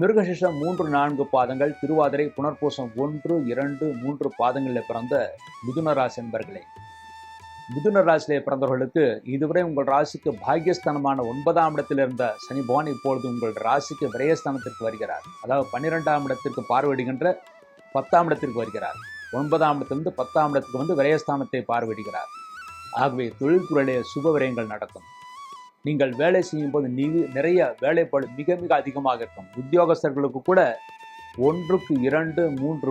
மிருகசிஷம் மூன்று நான்கு பாதங்கள் திருவாதிரை புனர்பூசம் ஒன்று இரண்டு மூன்று பாதங்களில் பிறந்த மிதுன ராசி என்பர்களே. மிதுன ராசியிலே பிறந்தவர்களுக்கு இதுவரை உங்கள் ராசிக்கு பாக்கியஸ்தானமான ஒன்பதாம் இடத்தில் இருந்த சனி பகவான் இப்பொழுது உங்கள் ராசிக்கு விரயஸ்தானத்திற்கு வருகிறார். அதாவது பன்னிரெண்டாம் இடத்திற்கு பார்வையிடுகின்ற பத்தாம் இடத்திற்கு வருகிறார். ஒன்பதாம் இடத்திலிருந்து பத்தாம் இடத்துக்கு வந்து விரயஸ்தானத்தை பார்வையிடுகிறார். ஆகவே தொழில்துறையிலே சுப விரயங்கள் நடக்கும். நீங்கள் வேலை செய்யும் போது நிறைய வேலைப்பாடு மிக மிக அதிகமாக இருக்கும். உத்தியோகஸ்தர்களுக்கு கூட ஒன்றுக்கு இரண்டு மூன்று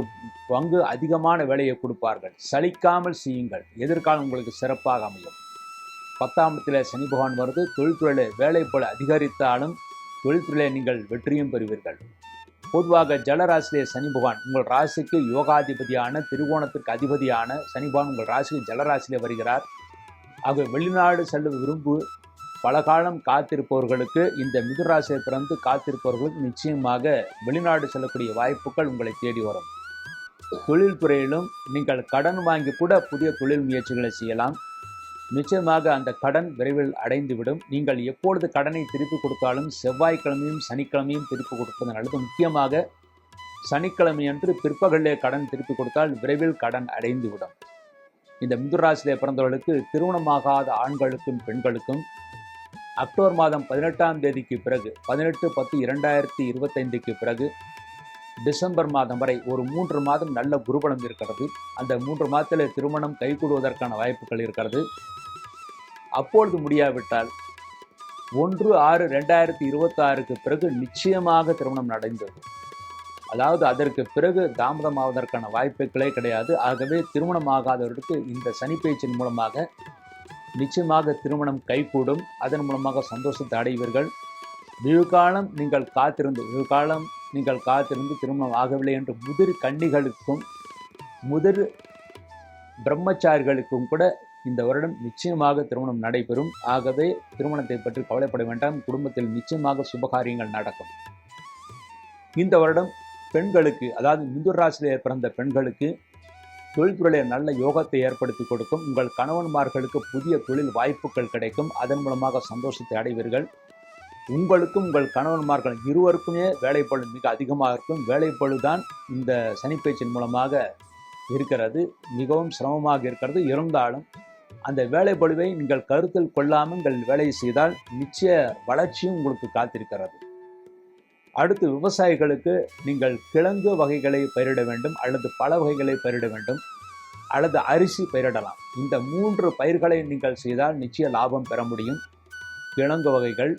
பங்கு அதிகமான வேலையை கொடுப்பார்கள். சலிக்காமல் செய்யுங்கள். எதிர்காலம் உங்களுக்கு சிறப்பாக அமையும். பத்தாம் இடத்துல சனி பகவான் வருது. தொழில்துறையில வேலைப்பாடு அதிகரித்தாலும் தொழில்துறையில நீங்கள் வெற்றியும் பெறுவீர்கள். பொதுவாக ஜலராசிலே சனி பகவான் உங்கள் ராசிக்கு யோகாதிபதியான திருவோணத்திற்கு அதிபதியான சனி பகவான் உங்கள் ராசிக்கு ஜலராசியிலே வருகிறார். ஆக வெளிநாடு செல்ல விரும்பு பல காலம் காத்திருப்பவர்களுக்கு இந்த மிதுராசியை பிறந்து காத்திருப்பவர்களுக்கு நிச்சயமாக வெளிநாடு செல்லக்கூடிய வாய்ப்புகள் உங்களை தேடி வரும். தொழில்துறையிலும் நீங்கள் கடன் வாங்கி கூட புதிய தொழில் முயற்சிகளை செய்யலாம். நிச்சயமாக அந்த கடன் விரைவில் அடைந்துவிடும். நீங்கள் எப்பொழுது கடனை திருப்பி கொடுத்தாலும் செவ்வாய்க்கிழமையும் சனிக்கிழமையும் திருப்பி கொடுப்பது நல்லது முக்கியமாக சனிக்கிழமை அன்று பிற்பகலிலே கடன் திருப்பி கொடுத்தால் விரைவில் கடன் அடைந்துவிடும். இந்த மிதுராசிலே பிறந்தவர்களுக்கு திருமணமாகாத ஆண்களுக்கும் பெண்களுக்கும் அக்டோபர் மாதம் பதினெட்டாம் தேதிக்கு பிறகு பதினெட்டு பத்து இரண்டாயிரத்தி இருபத்தைந்துக்கு பிறகு டிசம்பர் மாதம் வரை ஒரு மூன்று மாதம் நல்ல குருபலம் இருக்கிறது. அந்த மூன்று மாதத்தில் திருமணம் கைகூடுவதற்கான வாய்ப்புகள் இருக்கிறது. அப்பொழுது முடியாவிட்டால் ஒன்று ஆறு ரெண்டாயிரத்தி இருபத்தாறுக்கு பிறகு நிச்சயமாக திருமணம் நடந்தது அதாவது அதற்கு பிறகு தாமதமாவதற்கான வாய்ப்புகளே கிடையாது. ஆகவே திருமணமாகாதவர்களுக்கு இந்த சனிப்பயிற்சியின் மூலமாக நிச்சயமாக திருமணம் கைகூடும். அதன் மூலமாக சந்தோஷத்தை அடைவீர்கள். வெகு காலம் நீங்கள் காத்திருந்து வெகு காலம் நீங்கள் காத்திருந்து திருமணம் ஆகவில்லை என்று முதிர் கன்னிகளுக்கும் முதிர் பிரம்மச்சாரிகளுக்கும் கூட இந்த வருடம் நிச்சயமாக திருமணம் நடைபெறும். ஆகவே திருமணத்தை பற்றி கவலைப்பட வேண்டாம். குடும்பத்தில் நிச்சயமாக சுபகாரியங்கள் நடக்கும். இந்த வருடம் பெண்களுக்கு அதாவது மிதுர் ராசியில் பிறந்த பெண்களுக்கு தொழில்துறையில் நல்ல யோகத்தை ஏற்படுத்தி கொடுக்கும். உங்கள் கணவன்மார்களுக்கு புதிய தொழில் வாய்ப்புகள் கிடைக்கும். அதன் மூலமாக சந்தோஷத்தை அடைவீர்கள். உங்களுக்கும் உங்கள் கணவன்மார்கள் இருவருக்குமே வேலைப்பளு மிக அதிகமாக இருக்கும். வேலைப்பழு தான் இந்த சனிப்பயிற்சியின் மூலமாக இருக்கிறது. மிகவும் சிரமமாக இருக்கிறது. இருந்தாலும் அந்த வேலைப்பளுவை நீங்கள் கருத்தில் கொள்ளாமல் நீங்கள் வேலையை செய்தால் நிச்சய வளர்ச்சியும் உங்களுக்கு காத்திருக்கிறது. அடுத்து விவசாயிகளுக்கு நீங்கள் கிழங்கு வகைகளை பயிரிட வேண்டும் அல்லது பல வகைகளை பயிரிட வேண்டும் அல்லது அரிசி பயிரிடலாம். இந்த மூன்று பயிர்களை நீங்கள் செய்தால் நிச்சய லாபம் பெற முடியும். கிழங்கு வகைகள்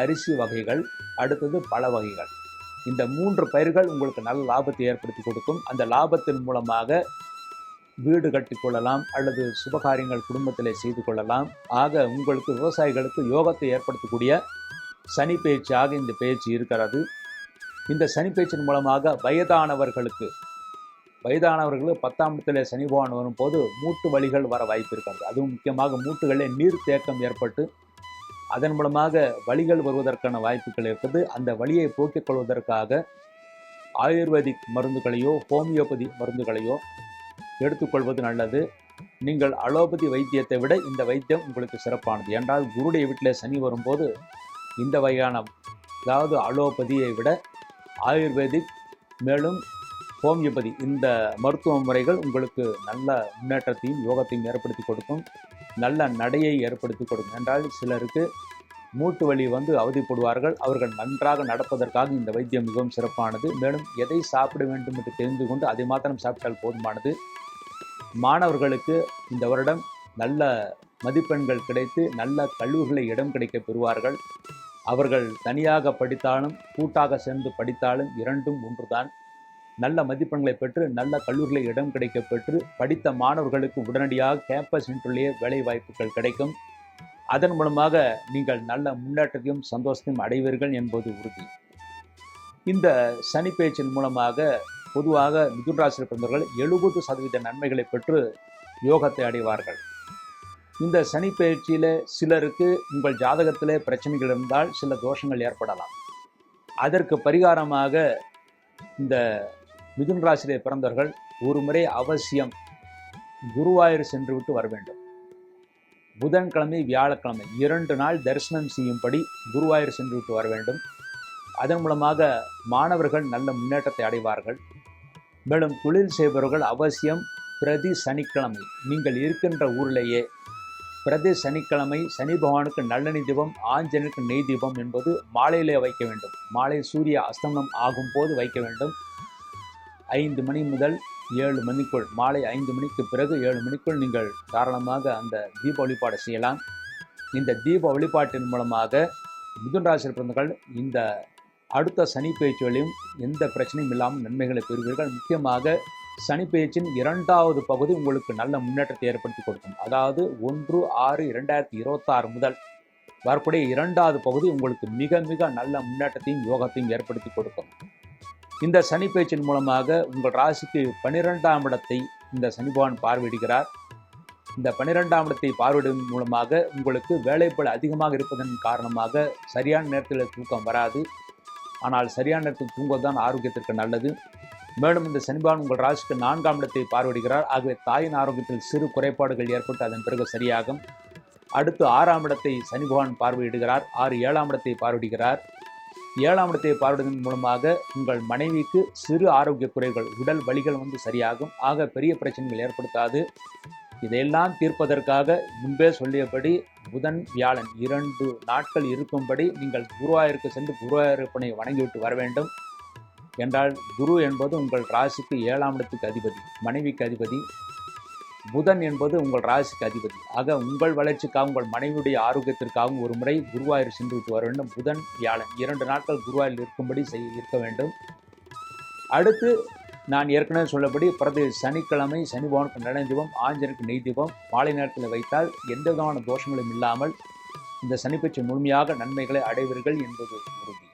அரிசி வகைகள் அடுத்தது பல வகைகள். இந்த மூன்று பயிர்கள் உங்களுக்கு நல்ல லாபத்தை ஏற்படுத்தி கொடுக்கும். அந்த லாபத்தின் மூலமாக வீடு கட்டிக்கொள்ளலாம் அல்லது சுபகாரியங்கள் குடும்பத்திலே செய்து கொள்ளலாம். ஆக உங்களுக்கு விவசாயிகளுக்கு யோகத்தை ஏற்படுத்தக்கூடிய சனி பேச்சாக இந்த பேச்சு இருக்கிறது. இந்த சனி பேச்சின் மூலமாக வயதானவர்களுக்கு வயதானவர்களுக்கு பத்தாம் இடத்துல சனி பகவான் வரும்போது மூட்டு வழிகள் வர வாய்ப்பு இருக்கிறது. அதுவும் முக்கியமாக மூட்டுகளில் நீர் தேக்கம் ஏற்பட்டு அதன் மூலமாக வழிகள் வருவதற்கான வாய்ப்புகள் இருக்குது. அந்த வழியை போக்கிக் கொள்வதற்காக ஆயுர்வேதிக் மருந்துகளையோ ஹோமியோபதி மருந்துகளையோ எடுத்துக்கொள்வது நல்லது. நீங்கள் அலோபதி வைத்தியத்தை விட இந்த வைத்தியம் உங்களுக்கு சிறப்பானது. என்றால் குருடைய வீட்டில் சனி வரும்போது இந்த வகையான அதாவது அலோபதியை விட ஆயுர்வேதிக் மேலும் ஹோமியோபதி இந்த மருத்துவ முறைகள் உங்களுக்கு நல்ல முன்னேற்றத்தையும் யோகத்தையும் ஏற்படுத்தி கொடுக்கும். நல்ல நடையை ஏற்படுத்தி கொடுக்கும். என்றால் சிலருக்கு மூட்டு வலி வந்து அவதிப்படுவார்கள். அவர்கள் நன்றாக நடப்பதற்காக இந்த வைத்தியம் மிகவும் சிறப்பானது. மேலும் எதை சாப்பிட வேண்டும் என்று தெரிந்து கொண்டு அதை மாத்திரம் சாப்பிட்டால் போதுமானது. மாணவர்களுக்கு இந்த வருடம் நல்ல மதிப்பெண்கள் கிடைத்து நல்ல கல்லூரிகளை இடம் கிடைக்க பெறுவார்கள். அவர்கள் தனியாக படித்தாலும் கூட்டாக சேர்ந்து படித்தாலும் இரண்டும் ஒன்றுதான். நல்ல மதிப்பெண்களை பெற்று நல்ல கல்லூரிகளில் இடம் கிடைக்க பெற்று படித்த மாணவர்களுக்கு உடனடியாக கேம்பஸ் இன்டர்லேயே வேலை வாய்ப்புகள் கிடைக்கும். அதன் மூலமாக நீங்கள் நல்ல முன்னேற்றத்தையும் சந்தோஷத்தையும் அடைவீர்கள் என்பது உறுதி. இந்த சனி பேச்சின் மூலமாக பொதுவாக மிதுன் பிறந்தவர்கள் எழுபது சதவீத நன்மைகளை பெற்று யோகத்தை அடைவார்கள். இந்த சனி பயிற்சியில் சிலருக்கு உங்கள் ஜாதகத்திலே பிரச்சனைகள் இருந்தால் சில தோஷங்கள் ஏற்படலாம். அதற்கு பரிகாரமாக இந்த மிதுன் ராசியிலே பிறந்தவர்கள் ஒரு முறை அவசியம் குருவாயூர் சென்று விட்டு வர வேண்டும். புதன்கிழமை வியாழக்கிழமை இரண்டு நாள் தரிசனம் செய்யும்படி குருவாயூர் சென்று விட்டு வர வேண்டும். அதன் மூலமாக மாணவர்கள் நல்ல முன்னேற்றத்தை அடைவார்கள். மேலும் தொழில் செய்பவர்கள் அவசியம் பிரதி சனிக்கிழமை. நீங்கள் இருக்கின்ற ஊரிலேயே பிரதி சனிக்கிழமை சனி பகவானுக்கு நல்லெண்ணெய் தீபம் ஆஞ்சனுக்கு நெய் தீபம் என்பது மாலையிலே வைக்க வேண்டும். மாலை சூரிய அஸ்தமனம் ஆகும் போது வைக்க வேண்டும். ஐந்து மணி முதல் ஏழு மணிக்குள் மாலை ஐந்து மணிக்கு பிறகு ஏழு மணிக்குள் நீங்கள் தாராளமாக அந்த தீப வழிபாடு செய்யலாம். இந்த தீப வழிபாட்டின் மூலமாக மிதுன் ராசி பிறந்தவர்கள் இந்த அடுத்த சனி பேச்சுகளையும் எந்த பிரச்சனையும் இல்லாமல் நன்மைகளை பெறுவீர்கள். முக்கியமாக சனி பேச்சின் இரண்டாவது பகுதி உங்களுக்கு நல்ல முன்னேற்றத்தை ஏற்படுத்தி கொடுக்கும். அதாவது ஒன்று ஆறு இரண்டாயிரத்தி இருபத்தாறு முதல் வரக்கூடிய இரண்டாவது பகுதி உங்களுக்கு மிக மிக நல்ல முன்னேற்றத்தையும் யோகத்தையும் ஏற்படுத்தி கொடுக்கும். இந்த சனி பேச்சின் மூலமாக உங்கள் ராசிக்கு பனிரெண்டாம் இடத்தை இந்த சனி பகவான் பார்வையிடுகிறார். இந்த பன்னிரெண்டாம் இடத்தை பார்வையிடுவதன் மூலமாக உங்களுக்கு வேலைப்பல் அதிகமாக இருப்பதன் காரணமாக சரியான நேரத்தில் தூக்கம் வராது. ஆனால் சரியான நேரத்தில் தூங்குவதுதான் ஆரோக்கியத்திற்கு நல்லது. மேலும் இந்த சனிபான் உங்கள் ராசிக்கு நான்காம் இடத்தை பார்வையிடுகிறார். ஆகவே தாயின் ஆரோக்கியத்தில் சிறு குறைபாடுகள் ஏற்பட்டு அதன் பிறகு சரியாகும். அடுத்து ஆறாம் இடத்தை சனிபகவான் பார்வையிடுகிறார். ஆறு ஏழாம் இடத்தை பார்வையிடுகிறார். ஏழாம் இடத்தை பார்வையிடுவதன் மூலமாக உங்கள் மனைவிக்கு சிறு ஆரோக்கிய குறைகள் உடல் வலிகள் வந்து சரியாகும். ஆக பெரிய பிரச்சனைகள் ஏற்படுத்தாது. இதையெல்லாம் தீர்ப்பதற்காக முன்பே சொல்லியபடி புதன் வியாழன் இரண்டு நாட்கள் இருக்கும்படி நீங்கள் குருவாயூருக்கு சென்று குருவாயூரப்பனை வணங்கிவிட்டு வர வேண்டும். என்றால் குரு என்பது உங்கள் ராசிக்கு ஏழாம் இடத்துக்கு அதிபதி மனைவிக்கு அதிபதி புதன் என்பது உங்கள் ராசிக்கு அதிபதி. ஆக உங்கள் வளர்ச்சிக்காகவும் உங்கள் மனைவியுடைய ஆரோக்கியத்திற்காகவும் ஒரு முறை குருவாயூர் சென்று விட்டு வர வேண்டும். புதன் வியாழன். இரண்டு நாட்கள் குருவாயூர் இருக்கும்படி செய் இருக்க வேண்டும். அடுத்து நான் ஏற்கனவே சொல்லபடி பிறகு சனிக்கிழமை சனி பவனுக்கு நிலை ஆஞ்சனுக்கு நெய் தீபம் மாலை நேரத்தில் வைத்தால் எந்த விதமான தோஷங்களும் இல்லாமல் இந்த சனிப்பயிற்சி முழுமையாக நன்மைகளை அடைவீர்கள் என்பது உறுதி.